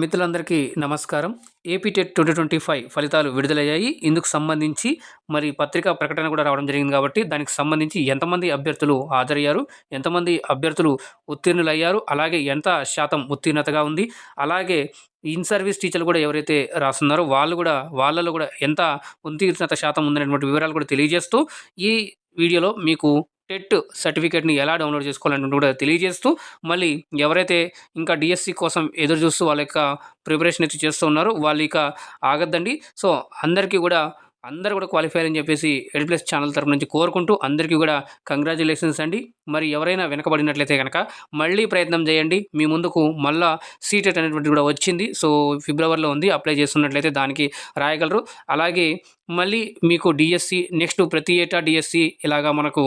మిత్రులందరికీ నమస్కారం. AP TET twenty twenty five ఫలితాలు విడుదలయ్యాయి. ఇందుకు సంబంధించి మరి పత్రికా ప్రకటన కూడా రావడం జరిగింది కాబట్టి దానికి సంబంధించి ఎంతమంది అభ్యర్థులు హాజరయ్యారు? ఎంతమంది అభ్యర్థులు ఉత్తీర్ణులయ్యారు? అలాగే ఎంత శాతం ఉత్తీర్ణతగా ఉంది? అలాగే ఇన్ సర్వీస్ టీచర్లు కూడా ఎవరైతే రాస్తున్నారో వాళ్ళు కూడా వాళ్ళలో కూడా ఎంత ఉత్తీర్ణత శాతం ఉందనేటువంటి వివరాలు కూడా తెలియజేస్తూ ఈ వీడియోలో మీకు టెట్ సర్టిఫికేట్ని ఎలా డౌన్లోడ్ చేసుకోవాలని కూడా తెలియజేస్తూ మళ్ళీ ఎవరైతే ఇంకా డిఎస్సి కోసం ఎదురు చూస్తూ వాళ్ళ యొక్క ప్రిపరేషన్ అయితే చేస్తూ ఉన్నారో వాళ్ళు ఇక ఆగద్దండి. సో అందరికీ కూడా అందరూ కూడా క్వాలిఫై అని చెప్పేసి ఎడ్ ప్లస్ ఛానల్ తరపు నుంచి కోరుకుంటూ అందరికీ కూడా కంగ్రాచులేషన్స్ అండి. మరి ఎవరైనా వెనకబడినట్లయితే కనుక మళ్ళీ ప్రయత్నం చేయండి. మీ ముందుకు మళ్ళా సీటెట్ అనేటువంటి కూడా వచ్చింది. సో ఫిబ్రవరిలో ఉంది. అప్లై చేస్తున్నట్లయితే దానికి రాయగలరు. అలాగే మళ్ళీ మీకు డిఎస్సి నెక్స్ట్ ప్రతి ఏటా డిఎస్సి ఇలాగా మనకు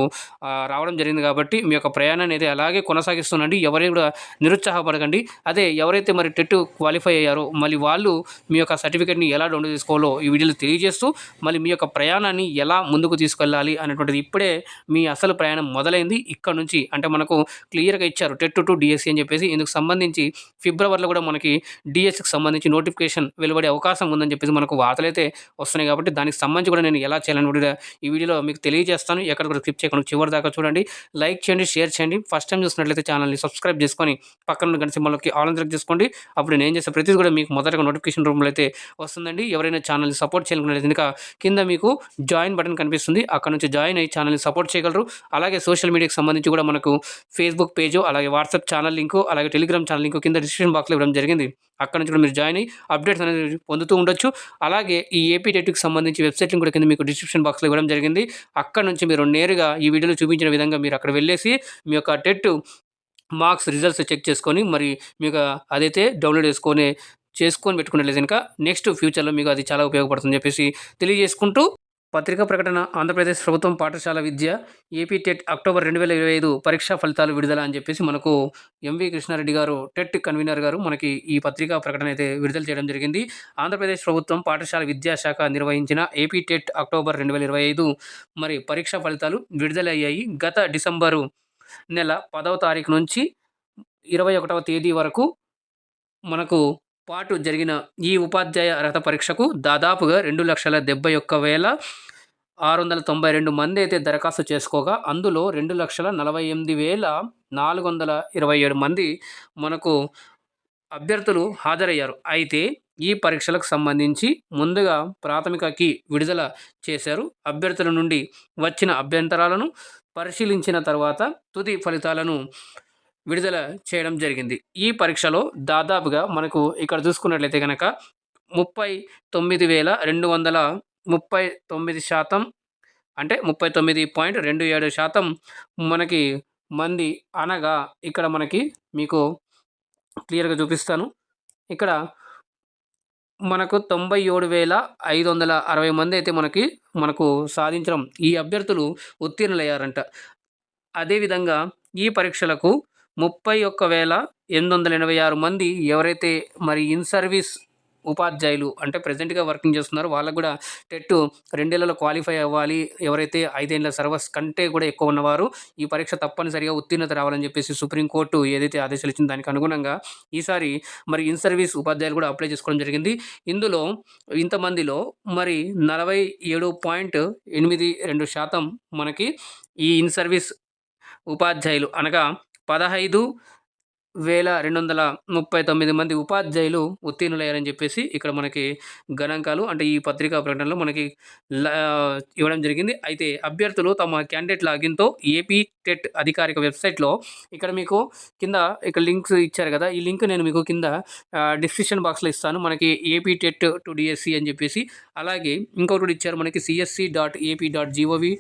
రావడం జరిగింది కాబట్టి మీ యొక్క ప్రయాణాన్ని అయితే అలాగే కొనసాగిస్తుండండి. ఎవరైనా కూడా నిరుత్సాహపడకండి. అదే ఎవరైతే మరి టెట్ క్వాలిఫై అయ్యారో మళ్ళీ వాళ్ళు మీ యొక్క సర్టిఫికేట్ని ఎలా డౌన్లోడ్ చేసుకోవాలో ఈ వీడియోలు తెలియజేస్తూ మళ్ళీ మీ యొక్క ప్రయాణాన్ని ఎలా ముందుకు తీసుకెళ్ళాలి అనేటువంటిది ఇప్పుడే మీ అసలు ప్రయాణం మొదలైంది. ఇక్కడ నుంచి అంటే మనకు క్లియర్గా ఇచ్చారు టెట్ టు డిఎస్సి అని చెప్పేసి. ఇందుకు సంబంధించి ఫిబ్రవరిలో కూడా మనకి డిఎస్సికి సంబంధించి నోటిఫికేషన్ వెలువడే అవకాశం ఉందని చెప్పేసి మనకు వార్తలైతే వస్తున్నాయి కాబట్టి దానికి సంబంధించి కూడా నేను ఎలా చేయాలని కూడా ఈ వీడియోలో మీకు తెలియజేస్తాను. ఎక్కడ కూడా స్కిప్ చేయకుండా చివరి దాకా చూడండి. లైక్ చేయండి షేర్ చేయండి. ఫస్ట్ టైం చూసినట్లయితే ఛానల్ని సబ్స్క్రైబ్ చేసుకొని పక్కన గంట సింబల్కి ఆల్ సెలెక్ట్ చేసుకోండి. అప్పుడు నేను చేసే ప్రతిదీ కూడా మీకు మొదటగా నోటిఫికేషన్ రూమ్లో అయితే వస్తుందండి. ఎవరైనా ఛానల్ని సపోర్ట్ చేయాలనుకున్నట్లయితే ఇంకా కింద మీకు జాయిన్ బటన్ కనిపిస్తుంది. అక్కడ నుంచి జాయిన్ అయ్యి ఛానల్ని సపోర్ట్ చేయగలరు. అలాగే సోషల్ మీడియాకి సంబంధించి కూడా మనకు ఫేస్బుక్ పేజ్ అలాగే వాట్సాప్ ఛానల్ లింకు అలాగే టెలిగ్రామ్ ఛానల్ లింకు కింద డిస్క్రిప్షన్ బాక్స్లో ఇవ్వడం జరిగింది. అక్కడ నుంచి కూడా మీరు జాయిన్ అయ్యి అప్డేట్స్ అనేది పొందుతూ ఉండొచ్చు. అలాగే ఈ ఏపీ టెట్కి సంబంధించి వెబ్సైట్ లింక్ కూడా కింద మీకు డిస్క్రిప్షన్ బాక్స్లో ఇవ్వడం జరిగింది. అక్కడ నుంచి మీరు నేరుగా ఈ వీడియోలో చూపించిన విధంగా మీరు అక్కడ వెళ్ళేసి మీ యొక్క టెట్ మార్క్స్ రిజల్ట్స్ చెక్ చేసుకొని మరి మీకు అదైతే డౌన్లోడ్ చేసుకొని చేసుకొని పెట్టుకున్నట్లయితే కనుక నెక్స్ట్ ఫ్యూచర్లో మీకు అది చాలా ఉపయోగపడుతుంది చెప్పేసి తెలియజేసుకుంటూ పత్రికా ప్రకటన ఆంధ్రప్రదేశ్ ప్రభుత్వం పాఠశాల విద్య ఏపీ టెట్ అక్టోబర్ రెండు వేల ఇరవై ఐదు పరీక్షా ఫలితాలు విడుదల అని చెప్పేసి మనకు ఎంవి కృష్ణారెడ్డి గారు టెట్ కన్వీనర్ గారు మనకి ఈ పత్రికా ప్రకటన అయితే విడుదల చేయడం జరిగింది. ఆంధ్రప్రదేశ్ ప్రభుత్వం పాఠశాల విద్యాశాఖ నిర్వహించిన ఏపీ టెట్ అక్టోబర్ రెండు వేల ఇరవై ఐదు మరి పరీక్షా ఫలితాలు విడుదలయ్యాయి. గత డిసెంబరు నెల పదవ తారీఖు నుంచి ఇరవై ఒకటవ తేదీ వరకు మనకు పాటు జరిగిన ఈ ఉపాధ్యాయ అర్హత పరీక్షకు దాదాపుగా రెండు లక్షల డెబ్బై ఒక్క వేల ఆరు వందల తొంభై రెండు మంది అయితే దరఖాస్తు చేసుకోగా అందులో రెండు లక్షల నలభై ఎనిమిది వేల నాలుగు వందల ఇరవై ఏడు మంది మనకు అభ్యర్థులు హాజరయ్యారు. అయితే ఈ పరీక్షలకు సంబంధించి ముందుగా ప్రాథమికకి విడుదల చేశారు. అభ్యర్థుల నుండి వచ్చిన అభ్యంతరాలను పరిశీలించిన తర్వాత తుది ఫలితాలను విడుదల చేయడం జరిగింది. ఈ పరీక్షలో దాదాపుగా మనకు ఇక్కడ చూసుకున్నట్లయితే కనుక ముప్పై తొమ్మిది వేల రెండు వందల ముప్పై తొమ్మిది శాతం అంటే ముప్పై తొమ్మిది పాయింట్ రెండు ఏడు శాతం మనకి మంది అనగా ఇక్కడ మనకి మీకు క్లియర్గా చూపిస్తాను. ఇక్కడ మనకు తొంభై ఏడు వేల ఐదు వందల అరవై మంది అయితే మనకి మనకు సాధించడం ఈ అభ్యర్థులు ఉత్తీర్ణులయ్యారంట. అదేవిధంగా ఈ పరీక్షలకు ముప్పై ఒక్క వేల ఎనిమిది వందల ఎనభై ఆరు మంది ఎవరైతే మరి ఇన్ సర్వీస్ ఉపాధ్యాయులు అంటే ప్రజెంట్గా వర్కింగ్ చేస్తున్నారో వాళ్ళకు కూడా టెట్ రెండేళ్ళలో క్వాలిఫై అవ్వాలి. ఎవరైతే ఐదేళ్ళ సర్వస్ కంటే కూడా ఎక్కువ ఉన్నవారు ఈ పరీక్ష తప్పనిసరిగా ఉత్తీర్ణత రావాలని చెప్పేసి సుప్రీంకోర్టు ఏదైతే ఆదేశాలు ఇచ్చిందో దానికి అనుగుణంగా ఈసారి మరి ఇన్ సర్వీస్ ఉపాధ్యాయులు కూడా అప్లై చేసుకోవడం జరిగింది. ఇందులో ఇంతమందిలో మరి నలభై ఏడు పాయింట్ ఎనిమిది రెండు శాతం మనకి ఈ ఇన్ సర్వీస్ ఉపాధ్యాయులు అనగా పదహైదు వేల రెండు వందల ముప్పై తొమ్మిది మంది ఉపాధ్యాయులు ఉత్తీర్ణులయ్యారని చెప్పేసి ఇక్కడ మనకి గణాంకాలు అంటే ఈ పత్రికా ప్రకటనలో మనకి ఇవ్వడం జరిగింది. అయితే అభ్యర్థులు తమ క్యాండిడేట్ లాగిన్తో ఏపీ టెట్ అధికారిక వెబ్సైట్లో ఇక్కడ మీకు కింద ఇక్కడ లింక్స్ ఇచ్చారు కదా ఈ లింక్ నేను మీకు కింద డిస్క్రిప్షన్ బాక్స్లో ఇస్తాను. మనకి ఏపీ టెట్ టు డిఎస్సి అని చెప్పేసి అలాగే ఇంకొకటి ఇచ్చారు మనకి CSC dot AP dot GOV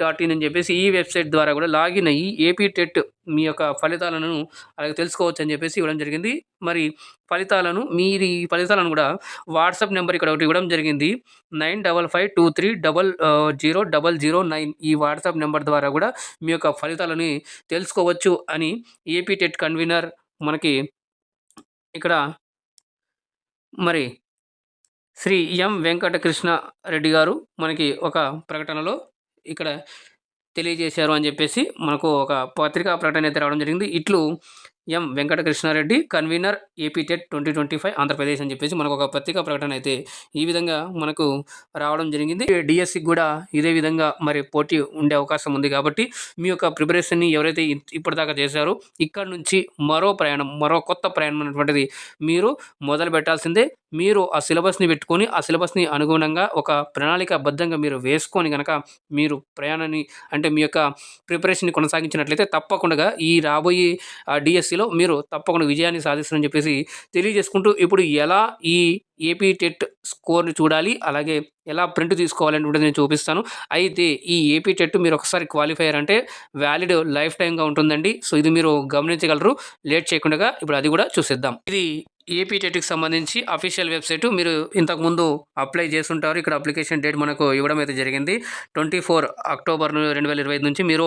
dot in అని చెప్పేసి ఈ వెబ్సైట్ ద్వారా కూడా లాగిన్ అయ్యి ఏపీ టెట్ మీ యొక్క ఫలితాలను అలాగే తెలుసుకోవచ్చు అని చెప్పేసి ఇవ్వడం జరిగింది. మరి ఫలితాలను మీరు ఈ ఫలితాలను కూడా వాట్సాప్ నెంబర్ ఇక్కడ ఒకటి ఇవ్వడం జరిగింది. Nine double five two three double zero double zero nine ఈ వాట్సాప్ నెంబర్ ద్వారా కూడా మీ యొక్క ఫలితాలని తెలుసుకోవచ్చు అని ఏపీ టెట్ కన్వీనర్ మనకి ఇక్కడ మరి శ్రీ ఎం వెంకటకృష్ణ రెడ్డి గారు మనకి ఒక ప్రకటనలో ఇక్కడ తెలియజేశారు అని చెప్పేసి మనకు ఒక పత్రికా ప్రకటన అయితే రావడం జరిగింది. ఇట్లు M Venkata Krishna Reddy convener AP TET twenty twenty five Andhra Pradesh అని చెప్పేసి మనకు ఒక పత్రికా ప్రకటన అయితే ఈ విధంగా మనకు రావడం జరిగింది. డిఎస్సికి కూడా ఇదే విధంగా మరి పోటీ ఉండే అవకాశం ఉంది కాబట్టి మీ యొక్క ప్రిపరేషన్ని ఎవరైతే ఇప్పటిదాకా చేశారో ఇక్కడ నుంచి మరో ప్రయాణం మరో కొత్త ప్రయాణం అనేటువంటిది మీరు మొదలు పెట్టాల్సిందే. మీరు ఆ సిలబస్ని పెట్టుకొని ఆ సిలబస్ని అనుగుణంగా ఒక ప్రణాళికాబద్ధంగా మీరు వేసుకొని కనుక మీరు ప్రయాణాన్ని అంటే మీ యొక్క ప్రిపరేషన్ని కొనసాగించినట్లయితే తప్పకుండా ఈ రాబోయే డిఎస్సిలో మీరు తప్పకుండా విజయాన్ని సాధిస్తారని చెప్పేసి తెలియజేసుకుంటూ ఇప్పుడు ఎలా ఈ ఏపీ టెట్ స్కోర్ని చూడాలి అలాగే ఎలా ప్రింట్ తీసుకోవాలనేటువంటిది నేను చూపిస్తాను. అయితే ఈ ఏపీ టెట్ మీరు ఒకసారి క్వాలిఫైయర్ అంటే వ్యాలిడ్ లైఫ్ టైమ్గా ఉంటుందండి. సో ఇది మీరు గమనించగలరు. లేట్ చేయకుండా ఇప్పుడు అది కూడా చూసేద్దాం. ఇది ఏపీ టెట్కి సంబంధించి అఫీషియల్ వెబ్సైట్ మీరు ఇంతకుముందు అప్లై చేసుంటారు. ఇక్కడ అప్లికేషన్ డేట్ మనకు ఇవ్వడం అయితే జరిగింది. ట్వంటీ ఫోర్ అక్టోబర్ రెండు వేల ఇరవై ఐదు నుంచి మీరు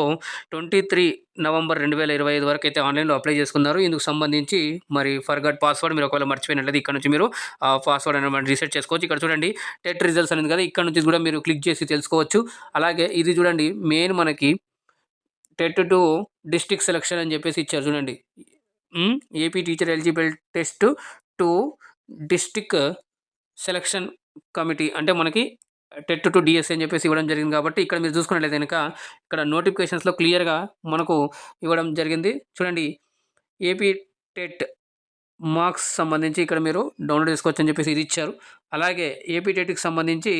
ట్వంటీ త్రీ నవంబర్ రెండు వేల ఇరవై ఐదు వరకు అయితే ఆన్లైన్లో అప్లై చేసుకున్నారు. ఇందుకు సంబంధించి మరి ఫర్గట్ పాస్వర్డ్ మీరు ఒకవేళ మర్చిపోయినట్లయితే ఇక్కడ నుంచి మీరు ఆ పాస్వర్డ్ అనేది రీసెట్ చేసుకోవచ్చు. ఇక్కడ చూడండి టెట్ రిజల్ట్స్ అనేది కదా ఇక్కడ నుంచి కూడా మీరు క్లిక్ చేసి తెలుసుకోవచ్చు. అలాగే ఇది చూడండి మెయిన్ మనకి టెట్ టు డిస్ట్రిక్ట్ సెలక్షన్ అని చెప్పేసి ఇచ్చారు చూడండి. AP teacher eligible test to district selection committee అంటే మనకి టెట్ టు డిఎస్ అని చెప్పేసి ఇవ్వడం జరిగింది కాబట్టి ఇక్కడ మీరు చూసుకున్నట్లయితే కనుక ఇక్కడ నోటిఫికేషన్స్లో క్లియర్గా మనకు ఇవ్వడం జరిగింది. చూడండి ఏపీ టెట్ మార్క్స్ సంబంధించి ఇక్కడ మీరు డౌన్లోడ్ చేసుకోవచ్చు అని చెప్పేసి ఇది ఇచ్చారు. అలాగే ఏపీ టెట్కి సంబంధించి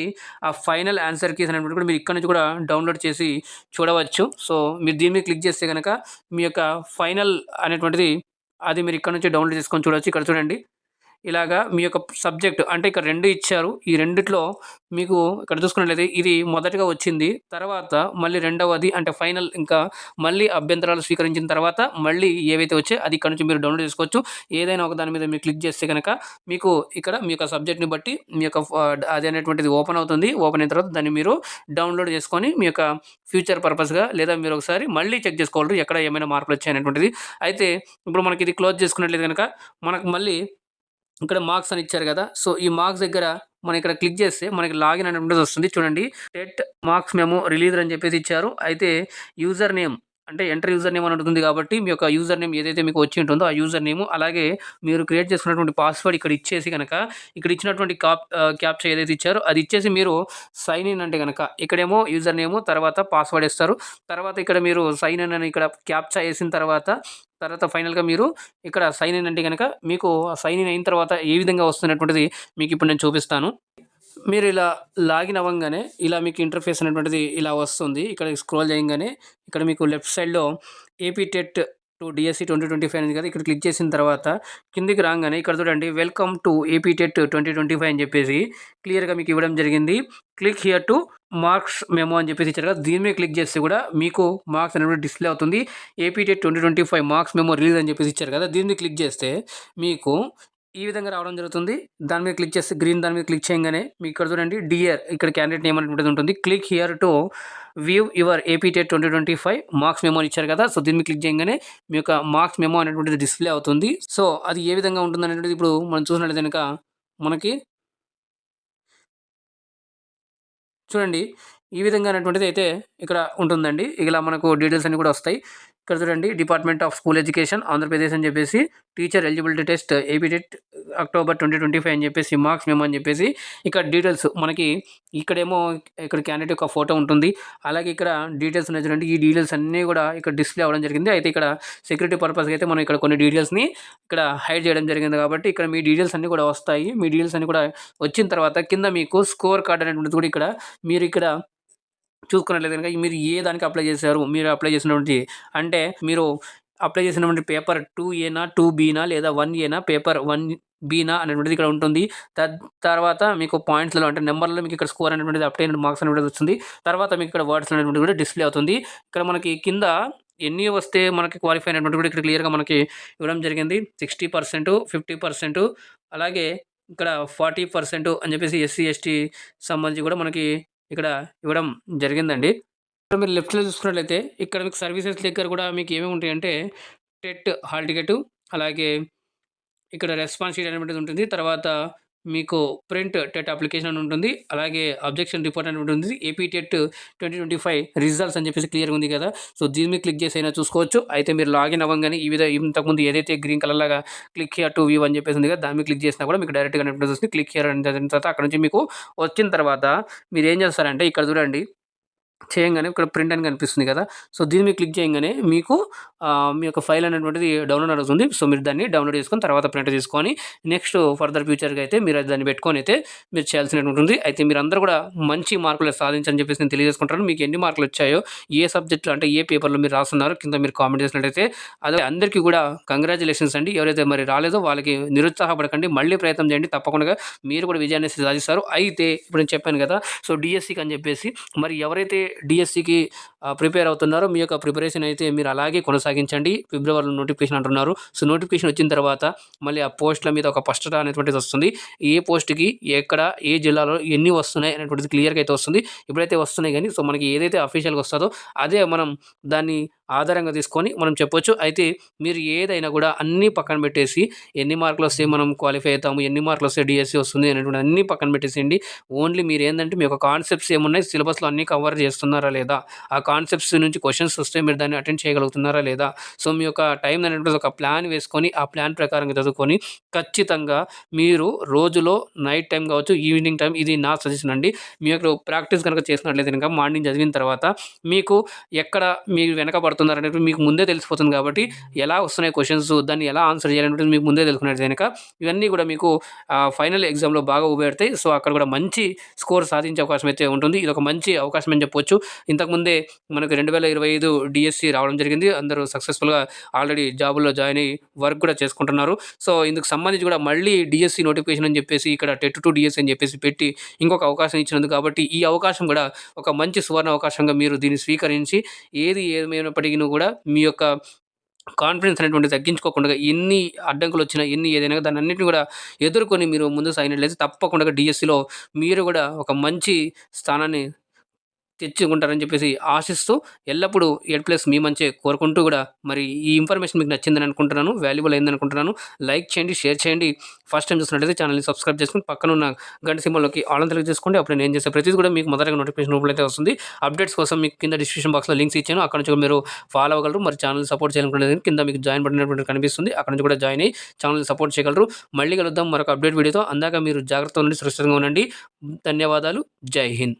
ఆ ఫైనల్ ఆన్సర్ కీస్ అనేటువంటి కూడా మీరు ఇక్కడ నుంచి కూడా డౌన్లోడ్ చేసి చూడవచ్చు. సో మీరు దీని మీద క్లిక్ చేస్తే కనుక మీ యొక్క ఫైనల్ అనేటువంటిది అది మీరు ఇక్కడ నుంచి డౌన్లోడ్ చేసుకొని చూడవచ్చు ఇక్కడ చూడండి. ఇలాగా మీ యొక్క సబ్జెక్ట్ అంటే ఇక్కడ రెండు ఇచ్చారు. ఈ రెండిట్లో మీకు ఇక్కడ చూసుకున్నట్లయితే ఇది మొదటగా వచ్చింది. తర్వాత మళ్ళీ రెండవది అంటే ఫైనల్ ఇంకా మళ్ళీ అభ్యంతరాలు స్వీకరించిన తర్వాత మళ్ళీ ఏవైతే వచ్చాయో అది ఇక్కడ నుంచి మీరు డౌన్లోడ్ చేసుకోవచ్చు. ఏదైనా ఒక దాని మీద మీరు క్లిక్ చేస్తే కనుక మీకు ఇక్కడ మీ యొక్క సబ్జెక్ట్ని బట్టి మీ యొక్క అది అనేటువంటిది ఓపెన్ అవుతుంది. ఓపెన్ అయిన తర్వాత దాన్ని మీరు డౌన్లోడ్ చేసుకొని మీ యొక్క ఫ్యూచర్ పర్పస్గా లేదా మీరు ఒకసారి మళ్ళీ చెక్ చేసుకోవాలి ఎక్కడ ఏమైనా మార్పులు వచ్చాయనేటువంటిది. అయితే ఇప్పుడు మనకి ఇది క్లోజ్ చేసుకున్నట్లయితే కనుక మనకు మళ్ళీ ఇక్కడ మార్క్స్ అని ఇచ్చారు కదా. సో ఈ మార్క్స్ దగ్గర మనం ఇక్కడ క్లిక్ చేస్తే మనకి లాగిన్ అనేటువంటిది వస్తుంది. చూడండి. టెట్ మార్క్స్ మేము రిలీజర్ అని చెప్పేసి ఇచ్చారు. అయితే యూజర్ నేమ్ అంటే ఎంటర్ యూజర్ నేమ్ అని ఉంటుంది కాబట్టి మీ యొక్క యూజర్ నేమ్ ఏదైతే మీకు వచ్చి ఉంటుందో ఆ యూజర్ నేమ్ అలాగే మీరు క్రియేట్ చేసుకున్నటువంటి పాస్వర్డ్ ఇక్కడ ఇచ్చేసి కనుక ఇక్కడ ఇచ్చినటువంటి కాప్ క్యాప్చర్ ఏదైతే ఇచ్చారో అది ఇచ్చేసి మీరు సైన్ ఇన్ అంటే కనుక ఇక్కడేమో యూజర్ నేమ్ తర్వాత పాస్వర్డ్ ఇస్తారు తర్వాత ఇక్కడ మీరు సైన్ ఇన్ అని ఇక్కడ క్యాప్చర్ వేసిన తర్వాత తర్వాత ఫైనల్గా మీరు ఇక్కడ సైన్ ఇన్ అంటే కనుక మీకు సైన్ ఇన్ అయిన తర్వాత ఏ విధంగా వస్తున్నటువంటిది మీకు ఇప్పుడు నేను చూపిస్తాను. మీరు ఇలా లాగిన్ అవ్వగానే ఇలా మీకు ఇంటర్ఫేస్ అనేటువంటిది ఇలా వస్తుంది. ఇక్కడ స్క్రోల్ చేయగానే ఇక్కడ మీకు లెఫ్ట్ సైడ్లో AP TET to DSC twenty twenty five అనేది కదా. ఇక్కడ క్లిక్ చేసిన తర్వాత కిందికి రాగానే ఇక్కడ చూడండి welcome to AP TET twenty twenty five అని చెప్పేసి క్లియర్గా మీకు ఇవ్వడం జరిగింది. Click here to marks memo అని చెప్పేసి ఇచ్చారు కదా. దీని మీద క్లిక్ చేస్తే కూడా మీకు మార్క్స్ అనేది డిస్ప్లే అవుతుంది. AP TET twenty twenty five marks memo release అని చెప్పేసి ఇచ్చారు కదా. దీన్ని క్లిక్ చేస్తే మీకు ఈ విధంగా రావడం జరుగుతుంది. దాని మీద క్లిక్ చేస్తే గ్రీన్ దాని మీద క్లిక్ చేయగానే మీకు ఇక్కడ చూడండి డియర్ ఇక్కడ క్యాండిడేట్ నేమ్ అనేటువంటిది ఉంటుంది. Click here to view your AP TET twenty twenty five marks memo ఇచ్చారు కదా సో దీన్ని క్లిక్ చేయగానే మీ యొక్క మార్క్స్ మెమో అనేటువంటిది డిస్ప్లే అవుతుంది. సో అది ఏ విధంగా ఉంటుంది అనేటువంటిది ఇప్పుడు మనం చూసినట్లయితే కనుక మనకి చూడండి ఈ విధంగా అనేటువంటిది అయితే ఇక్కడ ఉంటుందండి. ఇలా మనకు డీటెయిల్స్ అన్ని కూడా వస్తాయి. ఇక్కడ చూడండి department of school education Andhra Pradesh అని చెప్పేసి teacher eligibility test AP October twenty twenty five అని చెప్పేసి మార్క్స్ మేము అని చెప్పేసి ఇక్కడ డీటెయిల్స్ మనకి ఇక్కడేమో ఇక్కడ క్యాండిడేట్ యొక్క ఫోటో ఉంటుంది. అలాగే ఇక్కడ డీటెయిల్స్ ఉన్నాయి చూడండి ఈ డీటెయిల్స్ అన్నీ కూడా ఇక్కడ డిస్ప్లే అవ్వడం జరిగింది. అయితే ఇక్కడ సెక్యూరిటీ పర్పస్కి అయితే మనం ఇక్కడ కొన్ని డీటెయిల్స్ని ఇక్కడ హైడ్ చేయడం జరిగింది కాబట్టి ఇక్కడ మీ డీటెయిల్స్ అన్నీ కూడా వస్తాయి. మీ డీటెయిల్స్ అన్నీ కూడా వచ్చిన తర్వాత కింద మీకు స్కోర్ కార్డ్ అనేటువంటిది కూడా ఇక్కడ మీరు ఇక్కడ చూసుకున్నట్లయితే కనుక మీరు ఏ దానికి అప్లై చేశారు మీరు అప్లై చేసినటువంటి అంటే మీరు అప్లై చేసినటువంటి పేపర్ టూ ఏనా టూ బీనా లేదా వన్ ఏనా పేపర్ వన్ బీనా అనేటువంటిది ఇక్కడ ఉంటుంది. తర్వాత మీకు పాయింట్స్లో అంటే నెంబర్లో మీకు ఇక్కడ స్కోర్ అనేటువంటిది అప్ మార్క్స్ అనేటువంటిది వస్తుంది. తర్వాత మీకు ఇక్కడ వర్డ్స్ అనేటువంటిది కూడా డిస్ప్లే అవుతుంది. ఇక్కడ మనకి కింద ఎన్ని వస్తే మనకి క్వాలిఫై అయినటువంటి కూడా ఇక్కడ క్లియర్గా మనకి ఇవ్వడం జరిగింది. సిక్స్టీ పర్సెంట్ ఫిఫ్టీ పర్సెంట్ అలాగే ఇక్కడ ఫార్టీ పర్సెంట్ అని చెప్పేసి ఎస్సీ ఎస్టీ సంబంధించి కూడా మనకి ఇక్కడ ఇవ్వడం జరిగిందండి. మీరు లెఫ్ట్లో చూసుకున్నట్లయితే ఇక్కడ మీకు సర్వీసెస్ దగ్గర కూడా మీకు ఏమేమి ఉంటాయంటే టెట్ హాల్ టికెట్ అలాగే ఇక్కడ రెస్పాన్స్ షీట్ అనేటువంటిది ఉంటుంది. తర్వాత మీకు ప్రింట్ టెట్ అప్లికేషన్ అని ఉంటుంది. అలాగే అబ్జెక్షన్ రిపోర్ట్ అని ఉంటుంది. AP TET twenty twenty five results అని చెప్పేసి క్లియర్గా ఉంది కదా. సో దీని మీద క్లిక్ చేసి అయినా చూసుకోవచ్చు. అయితే మీరు లాగిన్ అవ్వగానే ఈ విధంగా ఇంతకుముందు ఏదైతే గ్రీన్ కలర్ లాగా క్లిక్ హియర్ టు వ్యూ అని చెప్పేసి ఉంది కదా దాని మీద క్లిక్ చేసినా కూడా మీకు డైరెక్ట్గా నెట్ వస్తుంది క్లిక్ హియర్ అని తర్వాత అక్కడ నుంచి మీకు వచ్చిన తర్వాత మీరు ఏం చేస్తారంటే ఇక్కడ చూడండి. చేయంగానే ఇక్కడ ప్రింట్ అని కనిపిస్తుంది కదా. సో దీని మీద క్లిక్ చేయగానే మీకు మీ యొక్క ఫైల్ అనేటువంటిది డౌన్లోడ్ అవుతుంది. సో మీరు దాన్ని డౌన్లోడ్ చేసుకొని తర్వాత ప్రింట్ తీసుకొని నెక్స్ట్ ఫర్దర్ ఫ్యూచర్గా అయితే మీరు దాన్ని పెట్టుకొని అయితే మీరు చేయాల్సినటువంటి ఉంటుంది. అయితే మీరు అందరూ కూడా మంచి మార్కులు సాధించని చెప్పేసి నేను తెలియజేసుకుంటాను. మీకు ఎన్ని మార్కులు వచ్చాయో ఏ సబ్జెక్టులో అంటే ఏ పేపర్లో మీరు రాస్తున్నారో కింద మీరు కామెంట్ చేసినట్టయితే అదే అందరికీ కూడా కంగ్రాచులేషన్స్ అండి. ఎవరైతే మరి రాలేదో వాళ్ళకి నిరుత్సాహపడకండి. మళ్ళీ ప్రయత్నం చేయండి. తప్పకుండా మీరు కూడా విజయాన్ని సాధిస్తారు. అయితే ఇప్పుడు నేను చెప్పాను కదా. సో డిఎస్సికి అని చెప్పేసి మరి ఎవరైతే డిఎస్సికి ప్రిపేర్ అవుతున్నారో. మీ యొక్క ప్రిపరేషన్ అయితే మీరు అలాగే కొనసాగించండి. ఫిబ్రవరిలో నోటిఫికేషన్ అంటున్నారు. సో నోటిఫికేషన్ వచ్చిన తర్వాత మళ్ళీ ఆ పోస్టుల మీద ఒక స్పష్టత అనేటువంటిది వస్తుంది. ఏ పోస్ట్కి ఎక్కడ ఏ జిల్లాలో ఎన్ని వస్తున్నాయి అనేటువంటిది క్లియర్గా అయితే వస్తుంది. ఇప్పుడైతే వస్తున్నాయి కానీ సో మనకి ఏదైతే అఫీషియల్గా వస్తుందో అదే మనం దాన్ని ఆధారంగా తీసుకొని మనం చెప్పొచ్చు. అయితే మీరు ఏదైనా కూడా అన్నీ పక్కన పెట్టేసి ఎన్ని మార్కులు వస్తే మనం క్వాలిఫై అవుతాము ఎన్ని మార్కులు వస్తే డిఎస్సి వస్తుంది అనేటువంటి అన్నీ పక్కన పెట్టేసేయండి. ఓన్లీ మీరు ఏంటంటే మీ యొక్క కాన్సెప్ట్స్ ఏమున్నాయి సిలబస్లో అన్నీ కవర్ చేస్తున్నారా లేదా? ఆ కాన్సెప్ట్స్ నుంచి క్వశ్చన్స్ వస్తే మీరు దాన్ని అటెండ్ చేయగలుగుతున్నారా లేదా? సో మీ యొక్క టైం అనేటువంటి ఒక ప్లాన్ వేసుకొని ఆ ప్లాన్ ప్రకారంగా చదువుకొని ఖచ్చితంగా మీరు రోజులో నైట్ టైం కావచ్చు ఈవినింగ్ టైం ఇది నా సజెషన్ అండి. మీ యొక్క ప్రాక్టీస్ కనుక చేసినట్లయితే కనుక మార్నింగ్ చదివిన తర్వాత మీకు ఎక్కడ మీరు వెనకబడుతున్నారు అనేది మీకు ముందే తెలిసిపోతుంది కాబట్టి ఎలా వస్తున్నాయి క్వశ్చన్స్ దాన్ని ఎలా ఆన్సర్ చేయాలనేది మీకు ముందే తెలుసుకునేది కనుక ఇవన్నీ కూడా మీకు ఫైనల్ ఎగ్జామ్లో బాగా ఉపయోగపడతాయి. సో అక్కడ కూడా మంచి స్కోర్ సాధించే అవకాశం అయితే ఉంటుంది. ఇది ఒక మంచి అవకాశం అని చెప్పొచ్చు. ఇంతకుముందే మనకు రెండు వేల ఇరవై ఐదు డిఎస్సి రావడం జరిగింది. అందరూ సక్సెస్ఫుల్గా ఆల్రెడీ జాబుల్లో జాయిన్ అయ్యి వర్క్ కూడా చేసుకుంటున్నారు. సో ఇందుకు సంబంధించి కూడా మళ్ళీ డిఎస్సి నోటిఫికేషన్ అని చెప్పేసి ఇక్కడ టెట్ టు డిఎస్సి అని చెప్పేసి పెట్టి ఇంకొక అవకాశం ఇచ్చినందుకు కాబట్టి ఈ అవకాశం కూడా ఒక మంచి సువర్ణ అవకాశంగా మీరు దీన్ని స్వీకరించి ఏది ఏమైనప్పటికీ కూడా మీ యొక్క కాన్ఫిడెన్స్ అనేటువంటి తగ్గించుకోకుండా ఎన్ని అడ్డంకులు వచ్చినా ఎన్ని ఏదైనా దాని అన్నింటిని కూడా ఎదుర్కొని మీరు ముందు సాగినట్లయితే తప్పకుండా డిఎస్సిలో మీరు కూడా ఒక మంచి స్థానాన్ని తెచ్చుకుంటారని చెప్పేసి ఆశిస్తూ ఎల్లప్పుడూ ఎడ్ ప్లస్ మీ మంచే కోరుకుంటూ కూడా మరి ఈ ఇన్ఫర్మేషన్ మీకు నచ్చిందని అనుకుంటున్నాను వాల్యుబుల్ అయిందని అనుకుంటున్నాను. లైక్ చేయండి షేర్ చేయండి. ఫస్ట్ టైం చూసినట్లయితే ఛానల్ని సబ్స్క్రైబ్ చేసుకుని పక్కన ఉన్న గంట సింబల్లోకి ఆలం తెలుగు చేసుకోండి అప్పుడు నేను చేసే ప్రతిదీ కూడా మీకు మొదటగా నోటిఫికేషన్ రూపంలో అయితే వస్తుంది. అప్డేట్స్ కోసం మీకు కింద డిస్క్రిప్షన్ బాక్స్లో లింక్స్ ఇచ్చాను. అక్కడ నుంచి మీరు ఫాలో అవ్వగలరు. మరి ఛానల్ సపోర్ట్ చేయాలనుకునేది కింద మీకు జాయిన్ పడినటువంటి కనిపిస్తుంది. అక్కడ నుంచి కూడా జాయిన్ అయ్యి ఛానల్ సపోర్ట్ చేయగలరు. మళ్ళీ కలుద్దాం మరొక అప్డేట్ వీడియోతో అందాక మీరు జాగ్రత్త నుండి సురక్షితంగా ఉండండి. ధన్యవాదాలు. జై హింద్.